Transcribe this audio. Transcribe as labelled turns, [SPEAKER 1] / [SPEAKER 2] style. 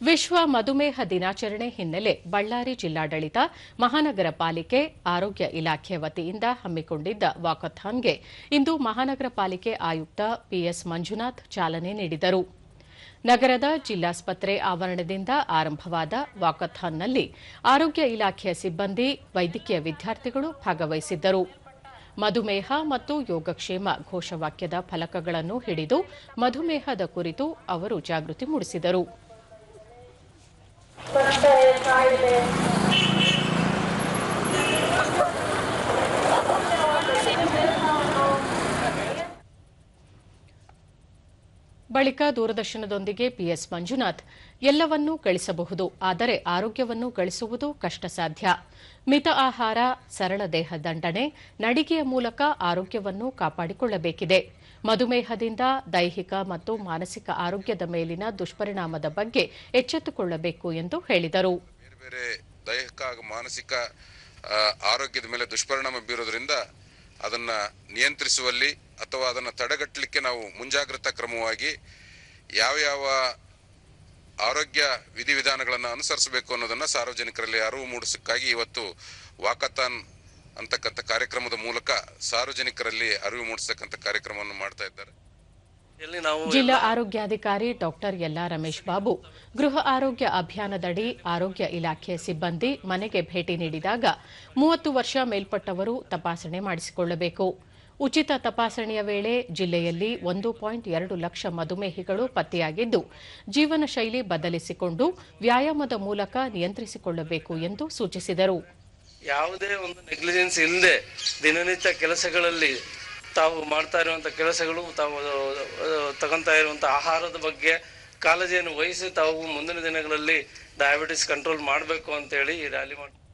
[SPEAKER 1] ವಿಶ್ವ ಮಧುಮೇಹ ದಿನಾಚರಣೆ ಹಿನ್ನೆಲೆ ಬಳ್ಳಾರಿ ಜಿಲ್ಲಾಡಳಿತ, ಮಹಾನಗರ ಪಾಲಿಕೆ, ಆರೋಗ್ಯ ಇಲಾಖೆ ವತಿಯಿಂದ ಹಮ್ಮಿಕೊಂಡಿದ್ದ ವಾಕಥಾನ್ಗೆ ಇಂದು ಮಹಾನಗರ ಪಾಲಿಕೆ ಆಯುಕ್ತ ಪಿಎಸ್ ಮಂಜುನಾಥ್ ಚಾಲನೆ ನೀಡಿದರು. ನಗರದ ಜಿಲ್ಲಾಸ್ಪತ್ರೆ ಆವರಣದಿಂದ ಆರಂಭವಾದ ವಾಕಥಾನ್ನಲ್ಲಿ ಆರೋಗ್ಯ ಇಲಾಖೆಯ ಸಿಬ್ಬಂದಿ, ವೈದ್ಯಕೀಯ ವಿದ್ಯಾರ್ಥಿಗಳು ಭಾಗವಹಿಸಿದ್ದರು. ಮಧುಮೇಹ ಮತ್ತು ಯೋಗಕ್ಷೇಮ ಘೋಷವಾಕ್ಯದ ಫಲಕಗಳನ್ನು ಹಿಡಿದು ಮಧುಮೇಹದ ಕುರಿತು ಅವರು ಜಾಗೃತಿ ಮೂಡಿಸಿದರು. ಬಳಿಕ ದೂರದರ್ಶನದೊಂದಿಗೆ ಪಿಎಸ್ ಮಂಜುನಾಥ್. ಎಲ್ಲವನ್ನೂ ಗಳಿಸಬಹುದು, ಆದರೆ ಆರೋಗ್ಯವನ್ನು ಗಳಿಸುವುದು ಕಷ್ಟ ಸಾಧ್ಯ ಮಿತ ಆಹಾರ, ಸರಳ ದೇಹ ದಂಡನೆ, ನಡಿಗೆಯ ಮೂಲಕ ಆರೋಗ್ಯವನ್ನು ಕಾಪಾಡಿಕೊಳ್ಳಬೇಕಿದೆ. ಮಧುಮೇಹದಿಂದ ದೈಹಿಕ ಮತ್ತು ಮಾನಸಿಕ ಆರೋಗ್ಯದ ಮೇಲಿನ ದುಷ್ಪರಿಣಾಮದ ಬಗ್ಗೆ ಎಚ್ಚೆತ್ತುಕೊಳ್ಳಬೇಕು ಎಂದು ಹೇಳಿದರು.
[SPEAKER 2] ಬೇರೆ ದೈಹಿಕ ಹಾಗೂ ಮಾನಸಿಕ ಆರೋಗ್ಯದ ಮೇಲೆ ದುಷ್ಪರಿಣಾಮ ಬೀರೋದ್ರಿಂದ ಅದನ್ನ ನಿಯಂತ್ರಿಸುವಲ್ಲಿ ಅಥವಾ ಅದನ್ನ ತಡೆಗಟ್ಟಲಿಕ್ಕೆ ನಾವು ಮುಂಜಾಗ್ರತಾ ಕ್ರಮವಾಗಿ ಯಾವ ಯಾವ ಆರೋಗ್ಯ ವಿಧಿವಿಧಾನಗಳನ್ನು ಅನುಸರಿಸಬೇಕು ಅನ್ನೋದನ್ನ ಸಾರ್ವಜನಿಕರಲ್ಲಿ ಅರಿವು ಮೂಡಿಸಕ್ಕಾಗಿ ಇವತ್ತು ವಾಕಥಾನ್ ಅಂತಕ್ಕಂಥ ಕಾರ್ಯಕ್ರಮದ ಮೂಲಕ ಸಾರ್ವಜನಿಕರಲ್ಲಿ ಅರಿವು ಮೂಡಿಸತಕ್ಕಂಥ ಕಾರ್ಯಕ್ರಮವನ್ನು ಮಾಡ್ತಾ
[SPEAKER 1] ಜಿಲ್ಲಾ ಆರೋಗ್ಯಾಧಿಕಾರಿ ಡಾಕ್ಟರ್ ಯಲ್ಲಾ ರಮೇಶ್ ಬಾಬು ಗೃಹ ಆರೋಗ್ಯ ಅಭಿಯಾನದಡಿ ಆರೋಗ್ಯ ಇಲಾಖೆ ಸಿಬ್ಬಂದಿ ಮನೆಗೆ ಭೇಟಿ ನೀಡಿದಾಗ ಮೂವತ್ತು ವರ್ಷ ಮೇಲ್ಪಟ್ಟವರು ತಪಾಸಣೆ ಮಾಡಿಸಿಕೊಳ್ಳಬೇಕು. ಉಚಿತ ತಪಾಸಣೆಯ ವೇಳೆ ಜಿಲ್ಲೆಯಲ್ಲಿ ಒಂದು ಪಾಯಿಂಟ್ ಎರಡು ಲಕ್ಷ ಮಧುಮೇಹಿಗಳು ಪತ್ತೆಯಾಗಿದ್ದು ಜೀವನ ಶೈಲಿ ಬದಲಿಸಿಕೊಂಡು ವ್ಯಾಯಾಮದ ಮೂಲಕ ನಿಯಂತ್ರಿಸಿಕೊಳ್ಳಬೇಕು ಎಂದು ಸೂಚಿಸಿದರು.
[SPEAKER 3] ಯಾವುದೇ ಒಂದು ನೆಗ್ಲಿಜೆನ್ಸ್ ಇಲ್ಲದೆ ದಿನನಿತ್ಯ ಕೆಲಸಗಳಲ್ಲಿ ತಾವು ಮಾಡ್ತಾ ಇರುವಂಥ ಕೆಲಸಗಳು, ತಾವು ತಗೊತಾ ಇರುವಂತ ಆಹಾರದ ಬಗ್ಗೆ ಕಾಳಜಿಯನ್ನು ವಹಿಸಿ ತಾವು ಮುಂದಿನ ದಿನಗಳಲ್ಲಿ ಡಯಾಬಿಟಿಸ್ ಕಂಟ್ರೋಲ್ ಮಾಡಬೇಕು ಅಂತೇಳಿ ಈ ರ್ಯಾಲಿ ಮಾಡಿ